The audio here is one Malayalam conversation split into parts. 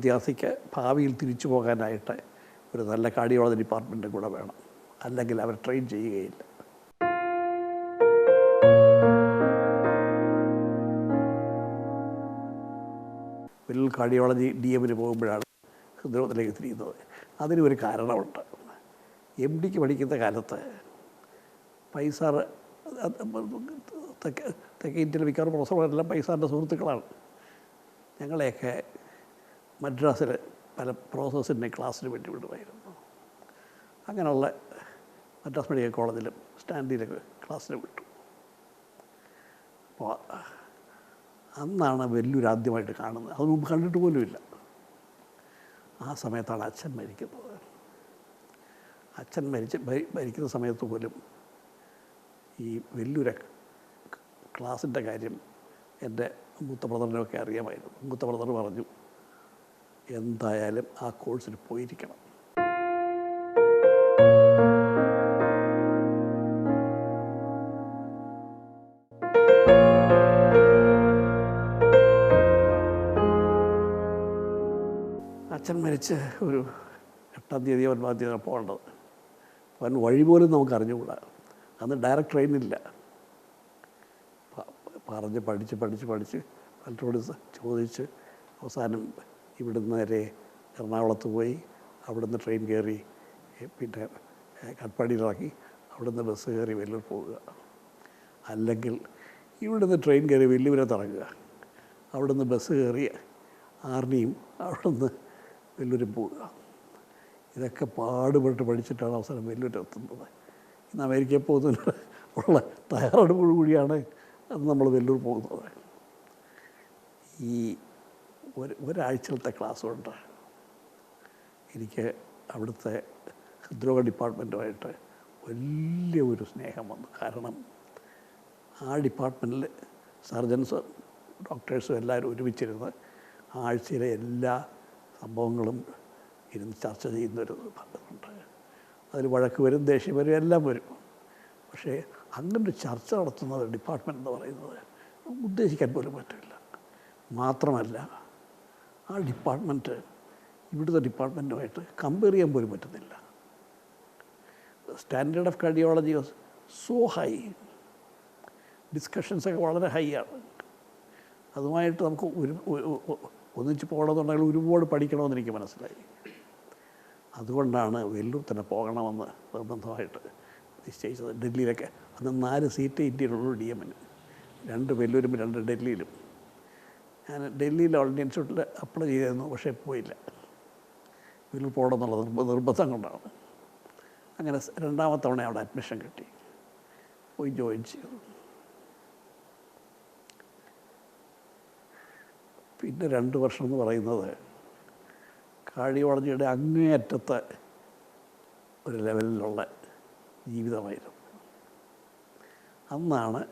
വിദ്യാർത്ഥിക്ക് ഭാവിയിൽ തിരിച്ചു പോകാനായിട്ട് ഒരു നല്ല കാർഡിയോളജി ഡിപ്പാർട്ട്മെന്റും കൂടെ വേണം. അല്ലെങ്കിൽ അവർ ട്രെയിൻ ചെയ്യുകയില്ല. വലിയ കാർഡിയോളജി ഡി എമ്മിന് പോകുമ്പോഴാണ് ഹൃദ്രോഗത്തിലേക്ക് തിരിയുന്നത്. അതിന് ഒരു കാരണമുണ്ട്. എം ഡിക്ക് പഠിക്കുന്ന കാലത്ത് പൈസ തെക്കേ ഇന്ത്യയിലെ മിക്കവാറും പ്രൊഫസർമാരെല്ലാം പൈസാറിന്റെ സുഹൃത്തുക്കളാണ്. ഞങ്ങളെയൊക്കെ മദ്രാസിൽ പല പ്രോസസ്സിന്റെ ക്ലാസ്സിന് വേണ്ടി വിടുമായിരുന്നു. അങ്ങനെയുള്ള മദ്രാസ് മെഡിക്കൽ കോളേജിലും സ്റ്റാൻഡിലൊക്കെ ക്ലാസ്സിന് വിട്ടു. അപ്പോൾ അന്നാണ് വലിയൊരു ആദ്യമായിട്ട് കാണുന്നത്. അത് മുമ്പ് കണ്ടിട്ട് പോലുമില്ല. ആ സമയത്താണ് അച്ഛൻ മരിക്കുന്നത്. അച്ഛൻ മരിച്ച് മരിക്കുന്ന സമയത്ത് പോലും ഈ വലിയൊരു ക്ലാസിന്റെ കാര്യം എന്റെ മൂത്ത ബ്രദറിനൊക്കെ അറിയാമായിരുന്നു. മൂത്ത ബ്രദർ പറഞ്ഞു എന്തായാലും ആ കോഴ്സിന് പോയിരിക്കണം. അച്ഛൻ മരിച്ച് ഒരു എട്ടാം തീയതി ഒൻപതാം തീയതി പോകേണ്ടത്. അവൻ വഴി പോലും നമുക്ക് അറിഞ്ഞുകൂടാ. അന്ന് ഡയറക്റ്റ് ട്രെയിനില്ല പറഞ്ഞ് പഠിച്ച് പഠിച്ച് പഠിച്ച് പലരോട് ചോദിച്ച് അവസാനം ഇവിടുന്ന് നേരെ എറണാകുളത്ത് പോയി അവിടുന്ന് ട്രെയിൻ കയറി പിന്നെ ഏ, കട്പാടിയിലിറക്കി അവിടുന്ന് ബസ് കയറി വെല്ലൂർ പോവുക. അല്ലെങ്കിൽ ഇവിടുന്ന് ട്രെയിൻ കയറി വെല്ലൂരത്ത് ഇറങ്ങുക അവിടുന്ന് ബസ് കയറി ആർണിയും അവിടുന്ന് വെല്ലൂരും പോവുക. ഇതൊക്കെ പാടുപെട്ട് പഠിച്ചിട്ടാണ് അവസാനം വെല്ലൂർ എത്തുന്നത്. ഇന്ന് അമേരിക്കയിൽ പോകുന്നതിന് ഉള്ള തയ്യാറെടുപ്പോടു കൂടിയാണ് നമ്മൾ വെല്ലൂർ പോകുന്നത്. ഈ ഒരു ഒരാഴ്ചത്തെ ക്ലാസ് കൊണ്ട്. എനിക്ക് അവിടുത്തെ ഹൃദ്രോഗ ഡിപ്പാർട്ട്മെന്റുമായിട്ട് വലിയ ഒരു സ്നേഹം വന്നു. കാരണം ആ ഡിപ്പാർട്ട്മെന്റിൽ സർജൻസും ഡോക്ടേഴ്സും എല്ലാവരും ഒരുമിച്ചിരുന്ന് ആഴ്ചയിലെ എല്ലാ സംഭവങ്ങളും ഇരുന്ന് ചർച്ച ചെയ്യുന്നൊരു ഭാഗമുണ്ട് അതിൽ വഴക്ക് വരും ദേഷ്യം വരും എല്ലാം വരും. പക്ഷേ അങ്ങനൊരു ചർച്ച നടത്തുന്ന ഡിപ്പാർട്ട്മെന്റ് എന്ന് പറയുന്നത് ഉദ്ദേശിക്കാൻ പോലും പറ്റില്ല. മാത്രമല്ല ആ ഡിപ്പാർട്ട്മെന്റ് ഇവിടുത്തെ ഡിപ്പാർട്ട്മെന്റുമായിട്ട് കമ്പയർ ചെയ്യാൻ പോലും പറ്റുന്നില്ല. Standard of cardiology so high ഡിസ്കഷൻസൊക്കെ വളരെ ഹൈ ആണ്. അതുമായിട്ട് നമുക്ക് ഒരു ഒന്നിച്ച് പോകണമെന്നുണ്ടെങ്കിൽ ഒരുപാട് പഠിക്കണമെന്ന് എനിക്ക് മനസ്സിലായി. അതുകൊണ്ടാണ് വെല്ലൂർ തന്നെ പോകണമെന്ന് നിർബന്ധമായിട്ട് നിശ്ചയിച്ചത്. ഡൽഹിയിലൊക്കെ അന്ന് നാല് സീറ്റ് ഇന്ത്യയിലുള്ളൂ ഡി എമ്മിന് രണ്ട് വെല്ലൂരും രണ്ട് ഡൽഹിയിലും. ഞാൻ ഡൽഹിയിൽ ഓൾഡ് ഇൻസ്റ്റിറ്റ്യൂട്ടിൽ അപ്ലൈ ചെയ്തിരുന്നു പക്ഷേ പോയില്ല. ഇതിൽ പോകണം എന്നുള്ളത് നിർബ- നിർബന്ധം കൊണ്ടാണ്. അങ്ങനെ രണ്ടാമത്തെ തവണ അവിടെ അഡ്മിഷൻ കിട്ടി. പോയി ജോയിൻ ചെയ്തു. പിന്നെ രണ്ട് വർഷം എന്ന് പറയുന്നത് കാഴിയോളജിയുടെ അങ്ങേയറ്റത്തെ ഒരു ലെവലിലുള്ള ജീവിതമായിരുന്നു. അന്നാണ്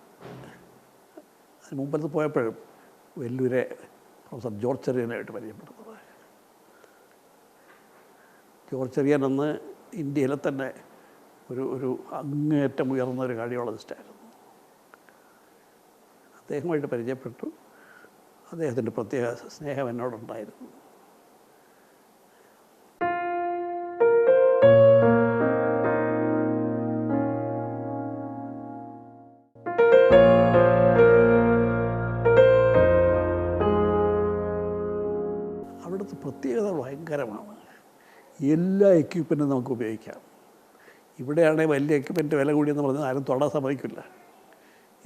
മുമ്പത്ത് പോയപ്പോഴും വെല്ലൂരെ പ്രൊഫസർ ജോർജ് ചെറിയനായിട്ട് പരിചയപ്പെടുന്നത്. ജോർജ് ചെറിയൻ അന്ന് ഇന്ത്യയിലെ തന്നെ ഒരു ഒരു അങ്ങേറ്റം ഉയർന്ന ഒരു കാർഡിയോളജിസ്റ്റായിരുന്നു അദ്ദേഹമായിട്ട് പരിചയപ്പെട്ടു. അദ്ദേഹത്തിന്റെ പ്രത്യേക സ്നേഹം എന്നോടുണ്ടായിരുന്നു. പ്രത്യേകത ഭയങ്കരമാണ്. എല്ലാ എക്യുപ്മെന്റും നമുക്ക് ഉപയോഗിക്കാം. ഇവിടെയാണെങ്കിൽ വലിയ എക്യുപ്മെന്റ് വില കൂടിയെന്ന് പറഞ്ഞാൽ ആരും തൊടാൻ സമ്മതിക്കില്ല.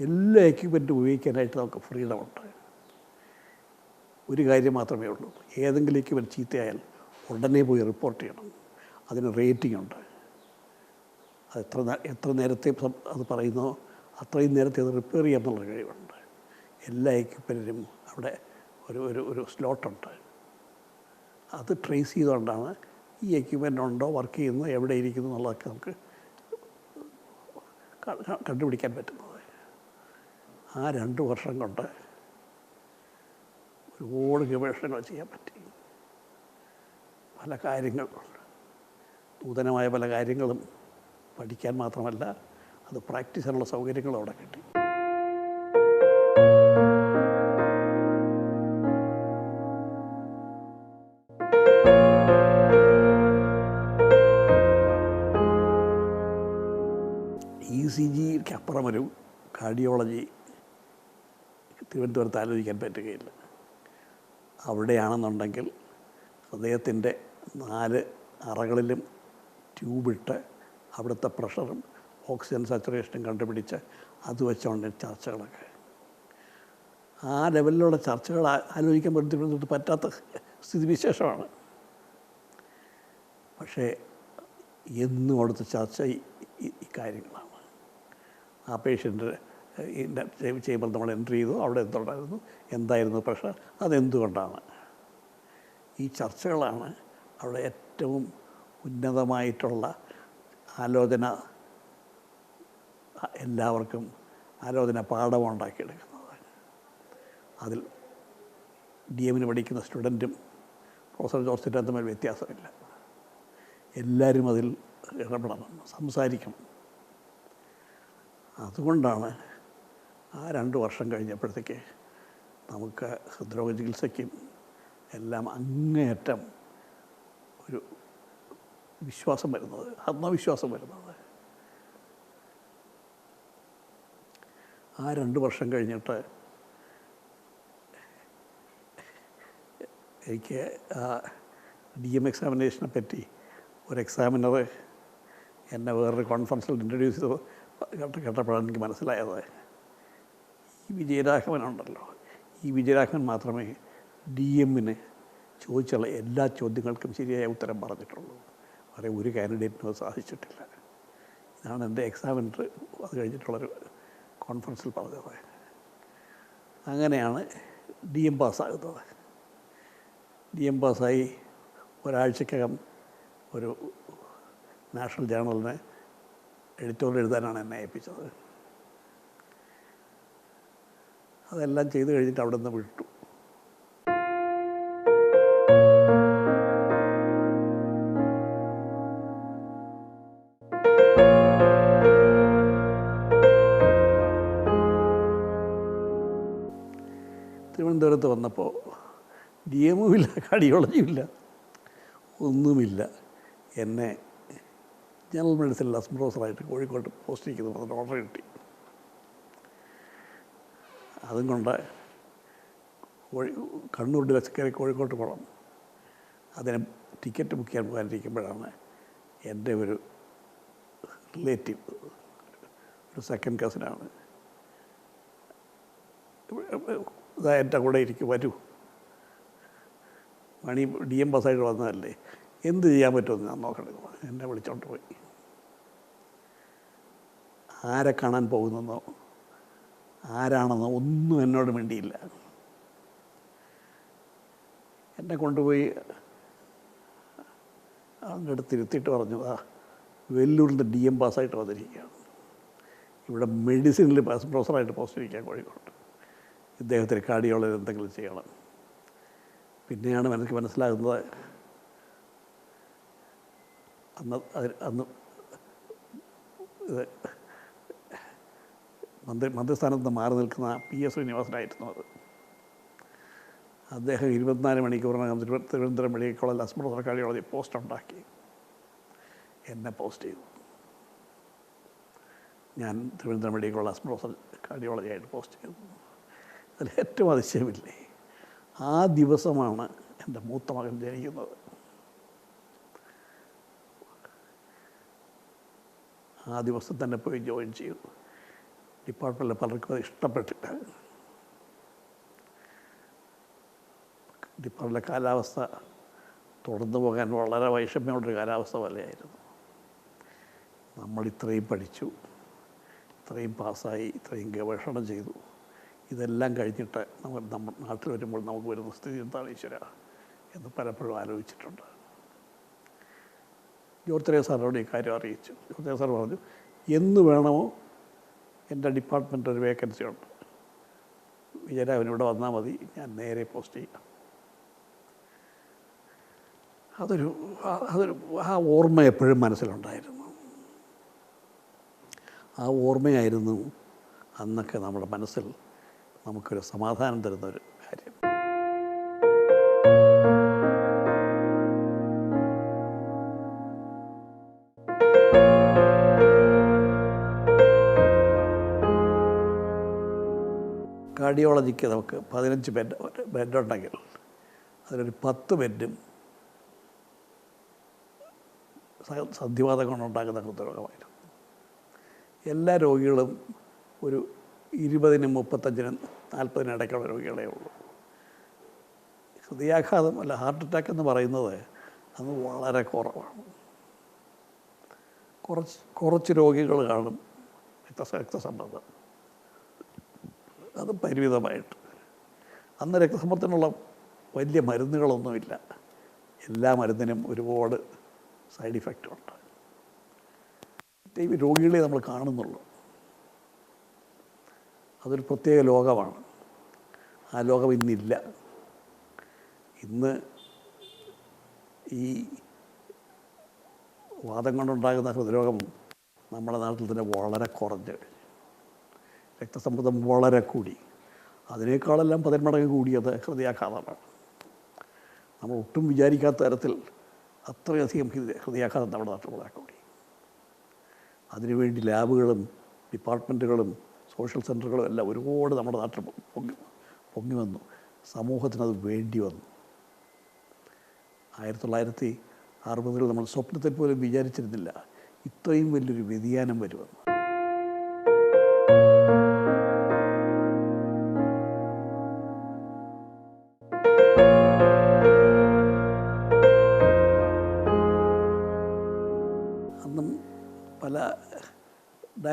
എല്ലാ എക്യുപ്മെന്റും ഉപയോഗിക്കാനായിട്ട് നമുക്ക് ഫ്രീഡം ഉണ്ട്. ഒരു കാര്യം മാത്രമേ ഉള്ളൂ. ഏതെങ്കിലും എക്യുപ്മെന്റ് ചീത്തയായാൽ ഉടനെ പോയി റിപ്പോർട്ട് ചെയ്യണം. അതിന് റേറ്റിംഗ് ഉണ്ട്. അത് എത്ര എത്ര നേരത്തെ അത് പറയുന്നോ അത്രയും നേരത്തെ അത് റിപ്പയർ ചെയ്യാമെന്നുള്ള കഴിവുണ്ട്. എല്ലാ എക്യുപ്മെന്റിനും അവിടെ ഒരു ഒരു ഒരു സ്ലോട്ടുണ്ട് അത് ട്രേസ് ചെയ്തുകൊണ്ടാണ് ഈ എക്യുപ്മെന്റ് ഉണ്ടോ വർക്ക് ചെയ്യുന്നു എവിടെ ഇരിക്കുന്നു എന്നുള്ളതൊക്കെ നമുക്ക് കണ്ടുപിടിക്കാൻ പറ്റുന്നത്. ആ രണ്ട് വർഷം കൊണ്ട് ഒരുപാട് ഗവേഷണങ്ങൾ ചെയ്യാൻ പറ്റി. പല കാര്യങ്ങൾ നൂതനമായ പല കാര്യങ്ങളും പഠിക്കാൻ മാത്രമല്ല അത് പ്രാക്ടീസ് ചെയ്യാനുള്ള സൗകര്യങ്ങളും അവിടെ കിട്ടി. അപ്പുറമൊരു കാർഡിയോളജി തിരുവനന്തപുരത്ത് ആലോചിക്കാൻ പറ്റുകയില്ല. അവിടെയാണെന്നുണ്ടെങ്കിൽ ഹൃദയത്തിന്റെ നാല് അറകളിലും ട്യൂബിട്ട് അവിടുത്തെ പ്രഷറും ഓക്സിജൻ സാച്ചുറേഷനും കണ്ടുപിടിച്ച് അത് വെച്ചുകൊണ്ട് ചർച്ചകളൊക്കെ. ആ ലെവലിലുള്ള ചർച്ചകൾ ആലോചിക്കാൻ പോലും തിരുവനന്തപുരത്ത് പറ്റാത്ത സ്ഥിതിവിശേഷമാണ്. പക്ഷേ എന്നും അവിടുത്തെ ചർച്ച ഈ കാര്യങ്ങളാണ്. ആ പേഷ്യന്റ് ചെയ്യുമ്പോൾ നമ്മൾ എൻട്രി ചെയ്തു അവിടെ എന്തുണ്ടായിരുന്നു? എന്തായിരുന്നു പ്രഷർ? അതെന്തുകൊണ്ടാണ്? ഈ ചർച്ചകളാണ് അവിടെ ഏറ്റവും ഉന്നതമായിട്ടുള്ള ആലോചന എല്ലാവർക്കും ആലോചന പാഠം ഉണ്ടാക്കിയെടുക്കുന്നത്. അതിൽ ഡി എമ്മിന് പഠിക്കുന്ന സ്റ്റുഡന്റും പ്രൊഫസർ ജോസിന്റെ തമ്മിൽ വ്യത്യാസമില്ല. എല്ലാവരും അതിൽ ഇടപെടണം സംസാരിക്കണം. അതുകൊണ്ടാണ് ആ രണ്ട് വർഷം കഴിഞ്ഞപ്പോഴത്തേക്ക് നമുക്ക് ഹൃദ്രോഗ ചികിത്സയ്ക്കും എല്ലാം അങ്ങേയറ്റം ഒരു വിശ്വാസം വരുന്നത് ആത്മവിശ്വാസം വരുന്നത്. ആ രണ്ട് വർഷം കഴിഞ്ഞിട്ട് എനിക്ക് ആ ഡി എം എക്സാമിനേഷനെ പറ്റി ഒരു എക്സാമിനർ എന്നെ വേറൊരു കോൺഫറൻസിൽ ഇൻട്രൊഡ്യൂസ് ചെയ്ത്. കേട്ട കേട്ടപ്പോഴാണ് എനിക്ക് മനസ്സിലായത്. ഈ വിജയരാഘവനുണ്ടല്ലോ. ഈ വിജയരാഘവൻ മാത്രമേ ഡി എമ്മിന് ചോദിച്ചുള്ള എല്ലാ ചോദ്യങ്ങൾക്കും ശരിയായ ഉത്തരം പറഞ്ഞിട്ടുള്ളൂ. വേറെ ഒരു കാൻഡിഡേറ്റിനും അത് സാധിച്ചിട്ടില്ല. ഇതാണ് എന്റെ എക്സാമിനർ അത് കഴിഞ്ഞിട്ടുള്ളൊരു കോൺഫറൻസിൽ പറഞ്ഞത്. അങ്ങനെയാണ് ഡി എം പാസ്സാകുന്നത്. ഡി എം പാസ്സായി ഒരാഴ്ചക്കകം ഒരു നാഷണൽ ജേണലിന് എഡിറ്റോറിയൽ എഴുതാനാണ് എന്നെ ഏൽപ്പിച്ചത്. അതെല്ലാം ചെയ്ത് കഴിഞ്ഞിട്ട് അവിടെ നിന്ന് വിട്ടു. തിരുവനന്തപുരത്ത് വന്നപ്പോൾ ഡി എമ്മും ഇല്ല കാർഡിയോളജിയും ഇല്ല ഒന്നുമില്ല. എന്നെ ജനറൽ മെഡിസിനിൽ അസ്മറോസറായിട്ട് കോഴിക്കോട്ട് പോസ്റ്റ് ചെയ്യുന്നു പറഞ്ഞ ഓർഡർ കിട്ടി. അതും കൊണ്ട് കോഴി കണ്ണൂർ കയറി കോഴിക്കോട്ട് പോകണം. അതിന് ടിക്കറ്റ് ബുക്ക് ചെയ്യാൻ പോകാനിരിക്കുമ്പോഴാണ് എന്റെ ഒരു റിലേറ്റീവ് ഒരു സെക്കൻഡ് കസിനാണ് ഇതാ എന്റെ കൂടെ ഇരിക്കും വരൂ. മണി ഡി എം ബസ്സായിട്ട് വന്നതല്ലേ? എന്ത് ചെയ്യാൻ പറ്റുമെന്ന് ഞാൻ നോക്കണേ എന്നെ വിളിച്ചോണ്ട് പോയി. ആരെ കാണാൻ പോകുന്നെന്നോ? ആരാണെന്നോ ഒന്നും എന്നോട് വേണ്ടിയില്ല എന്നെ കൊണ്ടുപോയി അവന്റെ അടുത്ത് ഇരുത്തിയിട്ട് പറഞ്ഞു ആ വെല്ലൂരിന്റെ ഡി എം പാസ്സായിട്ട് വന്നിരിക്കുകയാണ്. ഇവിടെ മെഡിസിനിൽ പാസ് പ്രൊഫസറായിട്ട് പോസ്റ്റ് ഇരിക്കാൻ കോഴിക്കോട്. ഇദ്ദേഹത്തിന് കാർഡിയോളജി എന്തെങ്കിലും ചെയ്യണം. പിന്നെയാണ് എനിക്ക് മനസ്സിലാകുന്നത് അന്ന് അന്ന് ഇത് മന്ത്രി മന്ത്രിസ്ഥാനത്ത് നിന്ന് മാറി നിൽക്കുന്ന പി എസ് ശ്രീനിവാസനായിരുന്നു അത്. അദ്ദേഹം ഇരുപത്തിനാല് മണിക്കൂറിനകം തിരുവ തിരുവനന്തപുരം മെഡിക്കൽ കോളേജ് അസ്മൃത കോളേജ് പോസ്റ്റ് ഉണ്ടാക്കി. എന്നെ പോസ്റ്റ് ചെയ്തു. ഞാൻ തിരുവനന്തപുരം മെഡിക്കൽ കോളേജ് അസ്മൃത കോളേജായിട്ട് പോസ്റ്റ് ചെയ്തു. അതിൽ ഏറ്റവും അതിശയമില്ലേ? ആ ദിവസമാണ് എന്റെ മൂത്ത മകൻ ജനിക്കുന്നത്. ആ ദിവസം തന്നെ പോയി ജോയിൻ ചെയ്തു. ഡിപ്പാർട്ട്മെന്റിൽ പലർക്കും അത് ഇഷ്ടപ്പെട്ടില്ല. ഡിപ്പാർട്ട്മെന്റിലെ കാലാവസ്ഥ തുടർന്നു പോകാൻ വളരെ വൈഷമ്യമുള്ളൊരു കാലാവസ്ഥ പോലെയായിരുന്നു. നമ്മൾ ഇത്രയും പഠിച്ചു ഇത്രയും പാസ്സായി ഇത്രയും ഗവേഷണം ചെയ്തു. ഇതെല്ലാം കഴിഞ്ഞിട്ട് നമ്മൾ നമ്മൾ നാട്ടിൽ വരുമ്പോൾ നമുക്ക് വരുന്ന സ്ഥിതി എന്താണ് ഈശ്വര എന്ന് പലപ്പോഴും ആലോചിച്ചിട്ടുണ്ട്. ജോർജ് സാറിനോട് ഈ കാര്യം അറിയിച്ചു. ജോർജ് സാർ പറഞ്ഞു എന്ന് വേണമോ എന്റെ ഡിപ്പാർട്ട്മെന്റ് ഒരു വേക്കൻസി ഉണ്ട്. വിജയരാഘവൻ ഇവിടെ വന്നാൽ മതി. ഞാൻ നേരെ പോസ്റ്റ് ചെയ്യാം. അതൊരു അതൊരു ആ ഓർമ്മ എപ്പോഴും മനസ്സിലുണ്ടായിരുന്നു. ആ ഓർമ്മയായിരുന്നു അന്നൊക്കെ നമ്മുടെ മനസ്സിൽ നമുക്കൊരു സമാധാനം തരുന്ന കാർഡിയോളജിക്ക് നമുക്ക് പതിനഞ്ച് ബെഡ് ബെഡുണ്ടെങ്കിൽ അതിലൊരു പത്ത് ബെഡും സന്ധിവാതം കൊണ്ടുണ്ടാകുന്ന ഹൃദ്രോഗമായിരുന്നു. എല്ലാ രോഗികളും ഒരു ഇരുപതിനും മുപ്പത്തഞ്ചിനും നാൽപ്പതിനും ഇടയ്ക്കുള്ള രോഗികളേ ഉള്ളൂ. ഹൃദയാഘാതം അല്ല ഹാർട്ട് അറ്റാക്ക് എന്ന് പറയുന്നത് അത് വളരെ കുറവാണ്. കുറച്ച് കുറച്ച് രോഗികൾ കാണും രക്ത രക്തസമ്മർദ്ദം. അത് പരിമിതമായിട്ട്. അന്ന് രക്തസമ്മർദ്ദത്തിനുള്ള വലിയ മരുന്നുകളൊന്നുമില്ല. എല്ലാ മരുന്നിനും ഒരുപാട് സൈഡ് ഇഫക്റ്റുണ്ട് രോഗികളെ നമ്മൾ കാണുന്നുള്ളൂ. അതൊരു പ്രത്യേക ലോകമാണ്. ആ ലോകം ഇന്നില്ല. ഇന്ന് ഈ വാദം കൊണ്ടുണ്ടാകുന്ന ഹൃദ്രോഗം നമ്മുടെ നാട്ടിൽ തന്നെ വളരെ കുറഞ്ഞ്. രക്തസമ്മർദ്ദം വളരെ കൂടി. അതിനേക്കാളെല്ലാം പതിന്മടങ്ങ് കൂടിയത് ഹൃദയാഘാതമാണ്. നമ്മൾ ഒട്ടും വിചാരിക്കാത്ത തരത്തിൽ അത്രയധികം ഹൃദയ ഹൃദയാഘാതം നമ്മുടെ നാട്ടിൽ കൂടി. അതിനുവേണ്ടി ലാബുകളും ഡിപ്പാർട്ട്മെന്റുകളും സോഷ്യൽ സെന്ററുകളും എല്ലാം ഒരുപാട് നമ്മുടെ നാട്ടിൽ പൊങ്ങി പൊങ്ങി വന്നു. സമൂഹത്തിനത് വേണ്ടി വന്നു. ആയിരത്തി തൊള്ളായിരത്തി അറുപതുകളിൽ നമ്മൾ സ്വപ്നത്തിൽ പോലും വിചാരിച്ചിരുന്നില്ല. ഇത്രയും വലിയൊരു വ്യതിയാനം വരുമെന്ന്.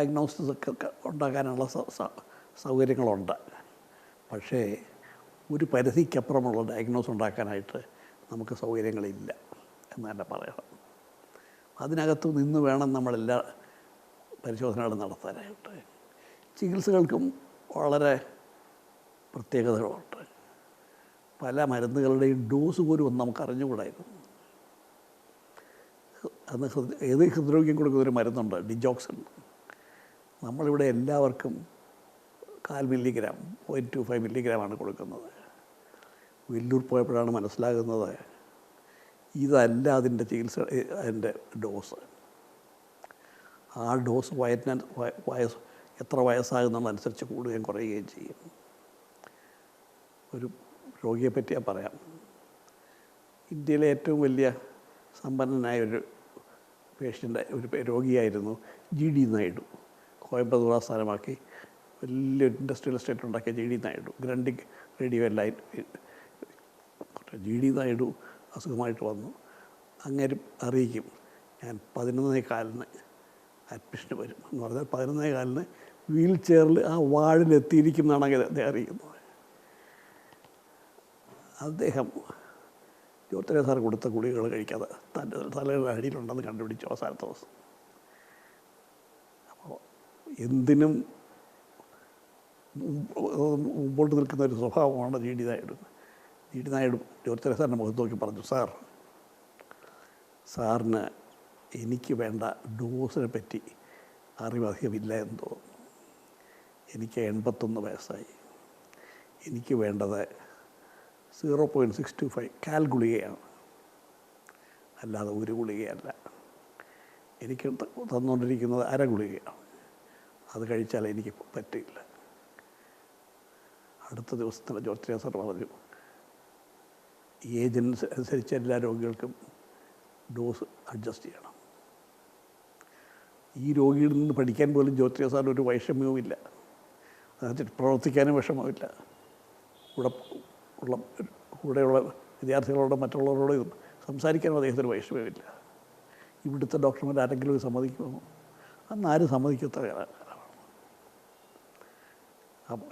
ഡയഗ്നോസിസ് ഒക്കെ ഉണ്ടാക്കാനുള്ള സൗകര്യങ്ങളുണ്ട്. പക്ഷേ ഒരു പരിധിക്കപ്പുറമുള്ള ഡയഗ്നോസ് ഉണ്ടാക്കാനായിട്ട് നമുക്ക് സൗകര്യങ്ങളില്ല എന്ന് തന്നെ പറയണം. അതിനകത്ത് നിന്ന് വേണം നമ്മളെല്ലാ പരിശോധനകളും നടത്താനായിട്ട്. ചികിത്സകൾക്കും വളരെ പ്രത്യേകതകളുണ്ട്. പല മരുന്നുകളുടെയും ഡോസ് പോലും ഒന്നും നമുക്ക് അറിഞ്ഞുകൂടായിരുന്നു അന്ന് ഏത് കൊടുക്കുന്ന ഒരു മരുന്നുണ്ട് ഡിജോക്സിൻ. നമ്മളിവിടെ എല്ലാവർക്കും കാൽ മില്ലിഗ്രാം പോയിന്റ് ടു ഫൈവ് മില്ലിഗ്രാമാണ് കൊടുക്കുന്നത്. വെല്ലൂർ പോയപ്പോഴാണ് മനസ്സിലാകുന്നത് ഇതല്ല അതിന്റെ ചികിത്സ അതിന്റെ ഡോസ്. ആ ഡോസ് വയറ്റിന വയ- വയസ്സ് എത്ര വയസ്സാകുന്നതനുസരിച്ച് കൂടുകയും കുറയുകയും ചെയ്യും. ഒരു രോഗിയെ പറ്റി ഞാൻ പറയാം. ഇന്ത്യയിലെ ഏറ്റവും വലിയ സമ്പന്നനായ ഒരു പേഷ്യന്റ് ഒരു രോഗിയായിരുന്നു ജി ഡി നായിഡു. കോയമ്പത്തൂർ ആസ്ഥാനമാക്കി വലിയൊരു ഇൻഡസ്ട്രിയൽ എസ്റ്റേറ്റ് ഉണ്ടാക്കിയ G D Naidu. Grundig radio line G D Naidu അസുഖമായിട്ട് വന്നു. അങ്ങനെ അറിയിക്കും ഞാൻ പതിനൊന്നേ കാലിന് അഡ്മിഷന് വരും എന്ന് പറഞ്ഞാൽ പതിനൊന്നേ കാലിന് വീൽ ചെയറിൽ ആ വാർഡിലെത്തിയിരിക്കും എന്നാണ് അങ്ങനെ അദ്ദേഹം അറിയിക്കുന്നത്. അദ്ദേഹം ജ്യോതിരാ സാർ കൊടുത്ത ഗുളികകൾ കഴിക്കാതെ തന്റെ തലയുടെ അടിയിലുണ്ടെന്ന് കണ്ടുപിടിച്ചു അവസാനത്തെ ദിവസം. എന്തിനും മുമ്പ് മുമ്പോട്ട് നിൽക്കുന്ന ഒരു സ്വഭാവമാണ് G D Naidu G D Naidu ജ്യോതിര സാറിന്റെ മുഖത്ത് നോക്കി പറഞ്ഞു സാർ സാറിന് എനിക്ക് വേണ്ട ഡോസിനെ പറ്റി അറിവധികമില്ല എന്ന് തോന്നുന്നു. എനിക്ക് എൺപത്തൊന്ന് വയസ്സായി. എനിക്ക് വേണ്ടത് zero point six two five കാൽ ഗുളികയാണ്. അല്ലാതെ ഒരു ഗുളികയല്ല. എനിക്ക് തന്നുകൊണ്ടിരിക്കുന്നത് അര ഗുളികയാണ്. അത് കഴിച്ചാൽ എനിക്ക് പറ്റില്ല. അടുത്ത ദിവസത്തിന് ജ്യോതിര സർ പറഞ്ഞു ഏജൻസ് അനുസരിച്ച് എല്ലാ രോഗികൾക്കും ഡോസ് അഡ്ജസ്റ്റ് ചെയ്യണം. ഈ രോഗിയിൽ നിന്ന് പഠിക്കാൻ പോലും ജ്യോതിര സാർ ഒരു വൈഷമ്യവുമില്ല അതിനകത്ത് പ്രവർത്തിക്കാനും വിഷമമില്ല കൂടെ ഉള്ള കൂടെയുള്ള വിദ്യാർത്ഥികളോട് മറ്റുള്ളവരോട് സംസാരിക്കാനും അദ്ദേഹത്തിന് വൈഷമ്യമില്ല ഇവിടുത്തെ ഡോക്ടർമാർ ആരെങ്കിലും സമ്മതിക്കുമോ? അന്ന് ആരും സമ്മതിക്കാത്ത കാലമാണ് അപ്പോൾ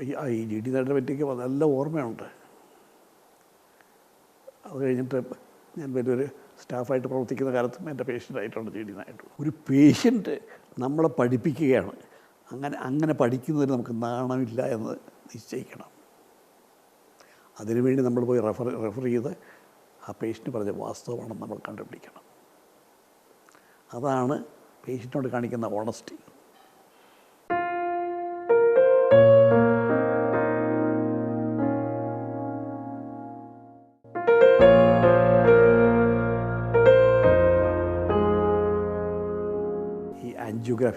ഈ ജി ഡി നേട്ടനെ പറ്റിയൊക്കെ നല്ല ഓർമ്മയുണ്ട്. അത് കഴിഞ്ഞിട്ട് ഞാൻ വലിയൊരു സ്റ്റാഫായിട്ട് പ്രവർത്തിക്കുന്ന കാലത്തും എന്റെ പേഷ്യന്റായിട്ടുണ്ട് ജി ഡി നായിട്ട്. ഒരു പേഷ്യന്റ് നമ്മളെ പഠിപ്പിക്കുകയാണ്. അങ്ങനെ അങ്ങനെ പഠിക്കുന്നതിന് നമുക്ക് നാണമില്ല എന്ന് നിശ്ചയിക്കണം. അതിനുവേണ്ടി നമ്മൾ പോയി റെഫർ റെഫർ ചെയ്ത് ആ പേഷ്യന്റ് പറഞ്ഞ വാസ്തവമാണെന്ന് നമ്മൾ കണ്ടുപിടിക്കണം. അതാണ് പേഷ്യന്റിനോട് കാണിക്കുന്ന ഓണസ്റ്റി.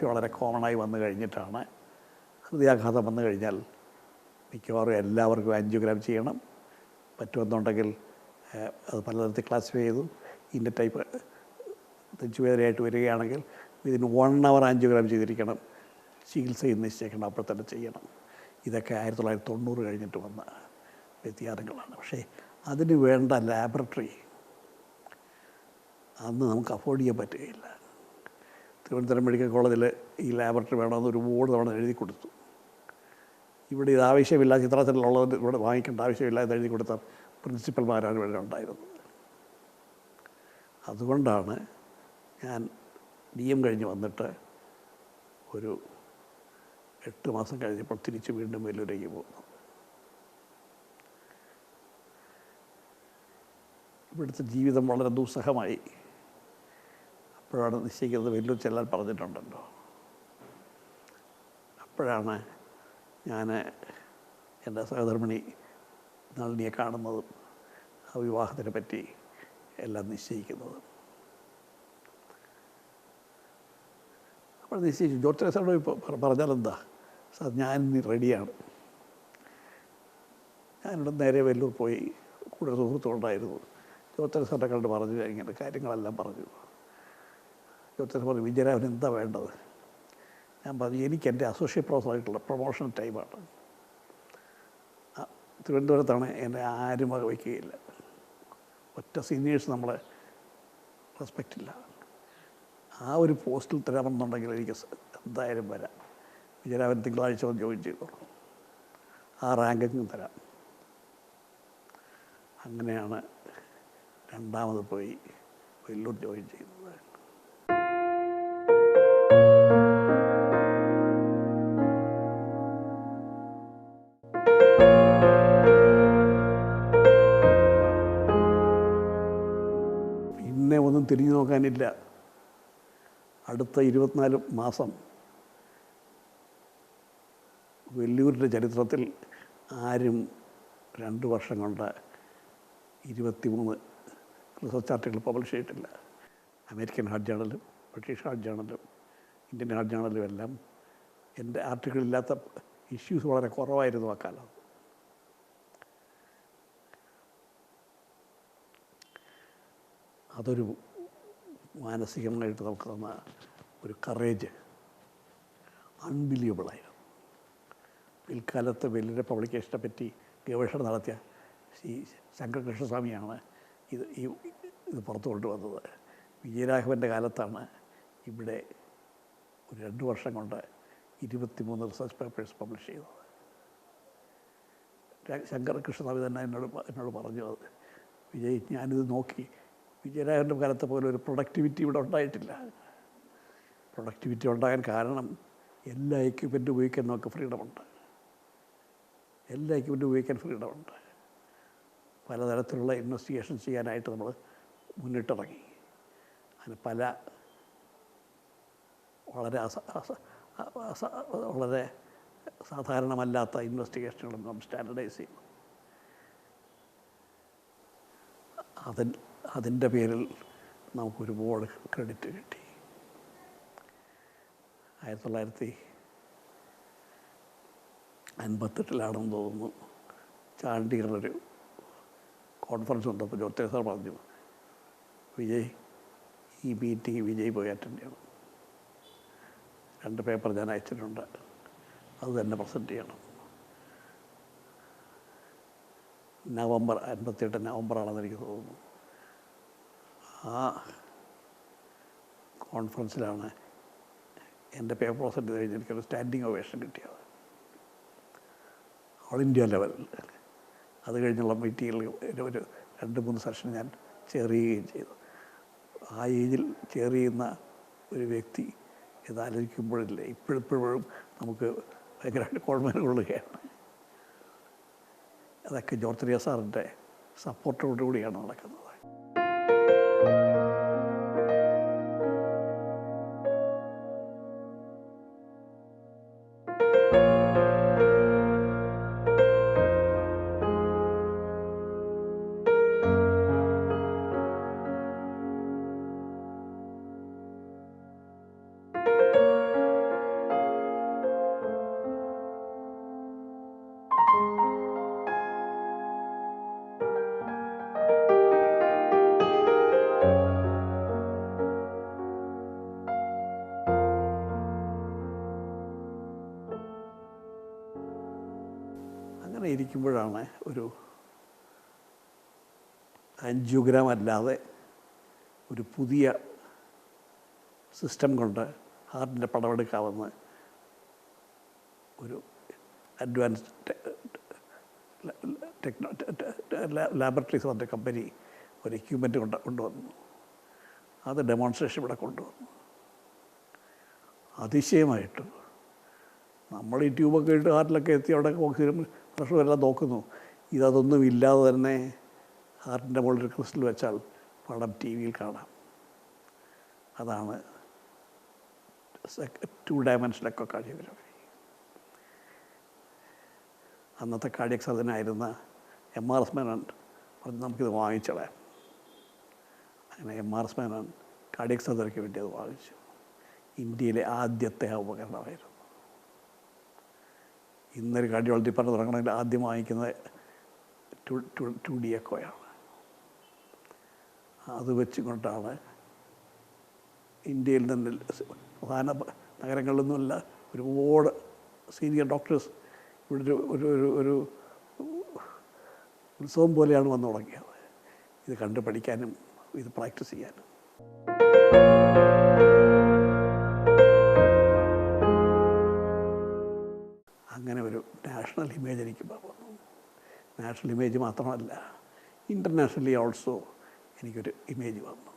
ആൻജിയോഗ്രാഫി വളരെ കോമണായി വന്നു കഴിഞ്ഞിട്ടാണ് ഹൃദയാഘാതം വന്നു കഴിഞ്ഞാൽ മിക്കവാറും എല്ലാവർക്കും ആൻജിയോഗ്രാം ചെയ്യണം. പറ്റുമെന്നുണ്ടെങ്കിൽ അത് പലതരത്തിൽ ക്ലാസിഫൈ ചെയ്തു. ഇന്ന ടൈപ്പ് നെഞ്ചുവേദനയായിട്ട് വരികയാണെങ്കിൽ ഇതിന് വൺ അവർ ആൻജിയോഗ്രാം ചെയ്തിരിക്കണം. ചികിത്സയും നിശ്ചയിക്കണം. അപ്പോൾ തന്നെ ചെയ്യണം. ഇതൊക്കെ ആയിരത്തി തൊള്ളായിരത്തി തൊണ്ണൂറ് കഴിഞ്ഞിട്ട് വന്ന വ്യതിയാനങ്ങളാണ്. പക്ഷേ അതിന് വേണ്ട ലാബറട്ടറി അന്ന് നമുക്ക് അഫോർഡ് ചെയ്യാൻ പറ്റുകയില്ല. തിരുവനന്തപുരം മെഡിക്കൽ കോളേജിൽ ഈ ലാബറട്ടറി വേണമെന്ന് ഒരു മൂന്ന് തവണ എഴുതി കൊടുത്തു. ഇവിടെ ഇത് ആവശ്യമില്ല ചിത്രത്തിലുള്ളത് ഇവിടെ വാങ്ങിക്കേണ്ട ആവശ്യമില്ല എന്ന് എഴുതി കൊടുത്ത പ്രിൻസിപ്പൽമാരാണ് ഇവിടെ ഉണ്ടായിരുന്നത് അതുകൊണ്ടാണ് ഞാൻ ഡി എം കഴിഞ്ഞ് വന്നിട്ട് ഒരു എട്ട് മാസം കഴിഞ്ഞപ്പോൾ തിരിച്ച് വീണ്ടും വെല്ലൂരേക്ക് പോകുന്നത് ഇവിടുത്തെ ജീവിതം വളരെ ദുസ്സഹമായി. അപ്പോഴാണ് നിശ്ചയിക്കുന്നത് വെല്ലു ചെല്ലാൻ പറഞ്ഞിട്ടുണ്ടല്ലോ. അപ്പോഴാണ് ഞാൻ എന്റെ സഹധർമ്മിണി നളിനിയെ കാണുന്നതും ആ വിവാഹത്തിനെ പറ്റി എല്ലാം നിശ്ചയിക്കുന്നതും. അപ്പോൾ നിശ്ചയിച്ചു. ജോർജ് പറഞ്ഞാലെന്താ? സാർ ഞാൻ റെഡിയാണ്. ഞാനിവിടെ നേരെ വെല്ലൂർ പോയി കൂടെ സുഹൃത്തുണ്ടായിരുന്നു സാറിനെ കണ്ട് പറഞ്ഞു ഇങ്ങനെ കാര്യങ്ങളെല്ലാം പറഞ്ഞു. ജോർജ് പറഞ്ഞു വിജയരാമൻ എന്താ വേണ്ടത്? ഞാൻ പറഞ്ഞു എനിക്ക് എന്റെ അസോസിയേറ്റ് പ്രൊഫസറായിട്ടുള്ള പ്രൊമോഷൻ ടൈമാണ് തിരുവനന്തപുരത്താണ് എന്നെ ആരും വകവയ്ക്കുകയില്ല. ഒറ്റ സീനിയേഴ്സ് നമ്മളെ റെസ്പെക്റ്റ് ഇല്ല. ആ ഒരു പോസ്റ്റിൽ തരാമെന്നുണ്ടെങ്കിൽ എനിക്ക് എന്തായാലും വരാം. വിജയരാമൻ തിങ്കളാഴ്ച വന്ന് ജോയിൻ ചെയ്തോളൂ ആ റാങ്കിങ്ങും തരാം. അങ്ങനെയാണ് രണ്ടാമത് പോയി വെല്ലൂർ ജോയിൻ ചെയ്യുന്നത്. പിന്നെ ഒന്നും തിരിഞ്ഞു നോക്കാനില്ല. അടുത്ത ഇരുപത്തിനാല് മാസം വെല്ലൂരിന്റെ ചരിത്രത്തിൽ ആരും രണ്ട് വർഷം കൊണ്ട് ഇരുപത്തിമൂന്ന് റിസർച്ച് ആർട്ടിക്കിൾ പബ്ലിഷ് ചെയ്തിട്ടില്ല. അമേരിക്കൻ ഹാർട്ട് ജേണലും ബ്രിട്ടീഷ് ഹാർട്ട് ജേണലും ഇന്ത്യൻ ഹാർട്ട് ജേണലും എല്ലാം എന്റെ ആർട്ടിക്കിളില്ലാത്ത ഇഷ്യൂസ് വളരെ കുറവായിരുന്നു ആ കാലം. അതൊരു മാനസികമായിട്ട് നമുക്ക് തന്ന ഒരു കറേജ് അൺബിലീവബിളായിരുന്നു പിൽക്കാലത്ത് വലിയ പബ്ലിക്കേഷനെ പറ്റി ഗവേഷണം നടത്തിയ ശ്രീ ശങ്കരകൃഷ്ണസ്വാമിയാണ് ഇത് ഈ ഇത് പുറത്തു കൊണ്ടുവന്നത്. വിജയരാഘവന്റെ കാലത്താണ് ഇവിടെ ഒരു രണ്ട് വർഷം കൊണ്ട് ഇരുപത്തിമൂന്ന് റിസർച്ച് പേപ്പേഴ്സ് പബ്ലിഷ് ചെയ്തത്. ശങ്കരകൃഷ്ണസ്വാമി തന്നെ എന്നോട് എന്നോട് പറഞ്ഞു അത്. വിജയ് ഞാനിത് നോക്കി. വിജയരാഘവന്റെ കാലത്തെ പോലെ ഒരു പ്രൊഡക്ടിവിറ്റി ഇവിടെ ഉണ്ടായിട്ടില്ല. പ്രൊഡക്ടിവിറ്റി ഉണ്ടാകാൻ കാരണം എല്ലാ എക്യുപ്മെന്റും ഉപയോഗിക്കാൻ നമുക്ക് ഫ്രീഡമുണ്ട് എല്ലാ എക്യുപ്മെന്റും ഉപയോഗിക്കാൻ ഫ്രീഡമുണ്ട് പലതരത്തിലുള്ള ഇൻവെസ്റ്റിഗേഷൻ ചെയ്യാനായിട്ട് നമ്മൾ മുന്നിട്ടിറങ്ങി. അതിന് പല വളരെ വളരെ സാധാരണമല്ലാത്ത ഇൻവെസ്റ്റിഗേഷനുകളും നാം സ്റ്റാൻഡർഡൈസ് ചെയ്യുന്നു അതിൽ അതിന്റെ പേരിൽ നമുക്കൊരുപാട് ക്രെഡിറ്റ് കിട്ടി. ആയിരത്തി തൊള്ളായിരത്തി അൻപത്തെട്ടിലാണെന്ന് തോന്നുന്നു. ചാണ്ടികളൊരു കോൺഫറൻസ് ഉണ്ടപ്പോൾ ജോത്തേ സാർ പറഞ്ഞു വിജയ് ഈ മീറ്റിംഗ് വിജയ് പോയി അറ്റൻഡ് ചെയ്യണം. രണ്ട് പേപ്പർ ഞാൻ അയച്ചിട്ടുണ്ട്. അത് തന്നെ പ്രസന്റ് ചെയ്യണം. നവംബർ അൻപത്തിയെട്ട് നവംബറാണെന്ന് എനിക്ക് തോന്നുന്നു. ആ കോൺഫറൻസിലാണ് എന്റെ പേപ്പർ സെറ്റ് കഴിഞ്ഞ് എനിക്കൊരു സ്റ്റാൻഡിങ് ഓവേഷൻ കിട്ടിയത്. ഓൾ ഇന്ത്യ ലെവലിൽ അത് കഴിഞ്ഞുള്ള മീറ്റിങ്ങിൽ ഒരു- രണ്ട് മൂന്ന് സെഷൻ ഞാൻ ചെയർ ചെയ്യുകയും ചെയ്തു. ആ ഏജിൽ ചെയർ ചെയ്യുന്ന ഒരു വ്യക്തി ഇതാലോചിക്കുമ്പോഴില്ലേ ഇപ്പോഴിപ്പോഴും നമുക്ക് ഭയങ്കരമായിട്ട് കോൾമേന കൊള്ളുകയാണ് അതൊക്കെ റിയ സാറിന്റെ സപ്പോർട്ടോടുകൂടിയാണ് നടക്കുന്നത്. ഇരിക്കുമ്പോഴാണ് ഒരു ആൻജിയോഗ്രാം അല്ലാതെ ഒരു പുതിയ സിസ്റ്റം കൊണ്ട് ഹാർട്ടിന്റെ പടമെടുക്കാമെന്ന് ഒരു അഡ്വാൻസ് ടെക്നോ ലാബറട്ടറീസ് പറഞ്ഞ കമ്പനി ഒരു എക്യുപ്മെന്റ് കൊണ്ട് കൊണ്ടുവന്നു. അത് ഡെമോൺസ്ട്രേഷൻ ഇവിടെ കൊണ്ടുവന്നു. അതിശയമായിട്ട് നമ്മൾ ഈ ട്യൂബൊക്കെ ഇട്ട് ഹാർട്ടിലൊക്കെ എത്തി അവിടെ ഓക്സിജൻ പ്രഷർ എല്ലാം നോക്കുന്നു. ഇതൊന്നും ഇല്ലാതെ തന്നെ ഹാർട്ടിന്റെ മുകളിൽ ക്രിസ്റ്റൽ വെച്ചാൽ പടം ടി വിയിൽ കാണാം. അതാണ് ടു ഡയമെൻഷനൊക്കെ കാഴ്ചവരവ് അന്നത്തെ കാർഡിയക് സർജനായിരുന്ന എം ആർ എസ് മേനോൻ പറഞ്ഞ് നമുക്കിത് വാങ്ങിച്ചളയാം അങ്ങനെ M R S Menon cardiac സർജറിക്ക് വേണ്ടി അത് വാങ്ങിച്ചു. ഇന്ത്യയിലെ ആദ്യത്തെ ഉപകരണമായിരുന്നു. ഇന്നൊരു കാർഡിയോളജി പറഞ്ഞു തുടങ്ങണമെങ്കിൽ ആദ്യം വാങ്ങിക്കുന്നത് ടു ടു ടു ഡി എക്കോയാണ്. അത് വെച്ചുകൊണ്ടാണ് ഇന്ത്യയിൽ നിന്ന് പ്രധാന നഗരങ്ങളിൽ നിന്നുമല്ല ഒരുപാട് സീനിയർ ഡോക്ടേഴ്സ് ഇവിടെ ഒരു ഒരു ഒരു ഉത്സവം പോലെയാണ് വന്നു തുടങ്ങിയത്. ഇത് കണ്ട് പഠിക്കാനും ഇത് പ്രാക്ടീസ് ചെയ്യാനും. ഇമേജ് എനിക്ക് നാഷണൽ ഇമേജ് മാത്രമല്ല ഇന്റർനാഷണലി ഓൾസോ എനിക്കൊരു ഇമേജ് വന്നു.